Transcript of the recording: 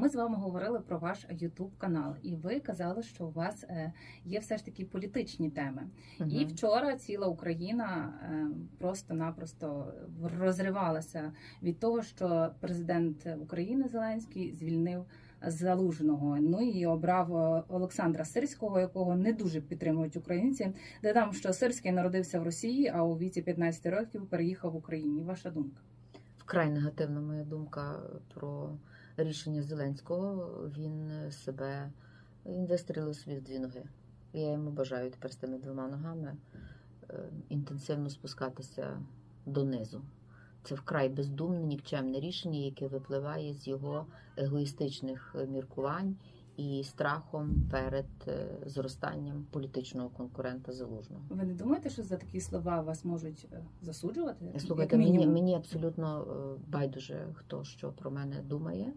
Ми з вами говорили про ваш youtube канал, і ви казали, що у вас е, є все ж таки політичні теми. І вчора ціла Україна е, просто-напросто розривалася від того, що президент України Зеленський звільнив залужного. Ну і обрав е, Олександра Сирського, якого не дуже підтримують українці. Додам, що Сирський народився в Росії, а у віці 15 років переїхав в Україні. Ваша думка? Вкрай негативна моя думка про рішення Зеленського. Він себе він вистрілив собі в дві ноги. Я йому бажаю тепер з тими двома ногами е, інтенсивно спускатися донизу. Це вкрай бездумне, нікчемне рішення, яке випливає з його егоїстичних е, міркувань і страхом перед е, зростанням політичного конкурента залужного. Ви не думаєте, що за такі слова вас можуть е, засуджувати? Слухайте, мені, мені абсолютно е, байдуже, хто що про мене думає.